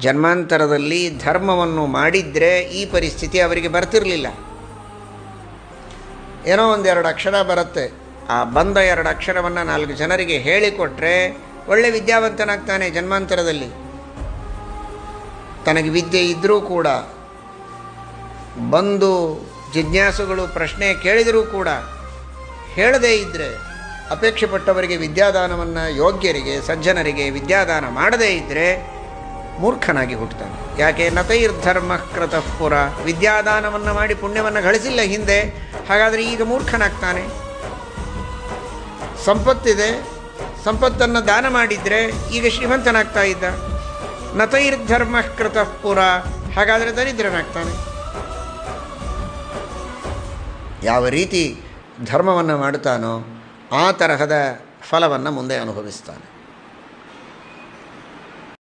ಜನ್ಮಾಂತರದಲ್ಲಿ ಧರ್ಮವನ್ನು ಮಾಡಿದರೆ ಈ ಪರಿಸ್ಥಿತಿ ಅವರಿಗೆ ಬರ್ತಿರಲಿಲ್ಲ. ಏನೋ ಒಂದೆರಡು ಅಕ್ಷರ ಬರುತ್ತೆ. ಆ ಬಂದ ಎರಡು ಅಕ್ಷರವನ್ನು ನಾಲ್ಕು ಜನರಿಗೆ ಹೇಳಿಕೊಟ್ರೆ ಒಳ್ಳೆ ವಿದ್ಯಾವಂತನಾಗ್ತಾನೆ ಜನ್ಮಾಂತರದಲ್ಲಿ. ತನಗೆ ವಿದ್ಯೆ ಇದ್ದರೂ ಕೂಡ, ಬಂದು ಜಿಜ್ಞಾಸುಗಳು ಪ್ರಶ್ನೆ ಕೇಳಿದರೂ ಕೂಡ, ಹೇಳದೇ ಇದ್ದರೆ ಅಪೇಕ್ಷೆ ಪಟ್ಟವರಿಗೆ ವಿದ್ಯಾದಾನವನ್ನು ಯೋಗ್ಯರಿಗೆ, ಸಜ್ಜನರಿಗೆ ವಿದ್ಯಾದಾನ ಮಾಡದೇ ಇದ್ದರೆ ಮೂರ್ಖನಾಗಿ ಹುಟ್ಟುತ್ತಾನೆ ಯಾಕೆ? ನತೈರ್ಧರ್ಮ ಧರ್ಮ ಕೃತಃಪುರ ವಿದ್ಯಾದಾನವನ್ನು ಮಾಡಿ ಪುಣ್ಯವನ್ನು ಗಳಿಸಿಲ್ಲ ಹಿಂದೆ, ಹಾಗಾದರೆ ಈಗ ಮೂರ್ಖನಾಗ್ತಾನೆ. ಸಂಪತ್ತಿದೆ, ಸಂಪತ್ತನ್ನು ದಾನ ಮಾಡಿದರೆ ಈಗ ಶ್ರೀಮಂತನಾಗ್ತಾ ಇದ್ದ. ನತೈರ್ಧರ್ಮ ಕೃತಃಪುರ ಹಾಗಾದರೆ ದರಿದ್ರನಾಗ್ತಾನೆ. ಯಾವ ರೀತಿ ಧರ್ಮವನ್ನು ಮಾಡುತ್ತಾನೋ, ಆ ತರಹದ ಫಲವನ್ನು ಮುಂದೆ ಅನುಭವಿಸ್ತಾನೆ.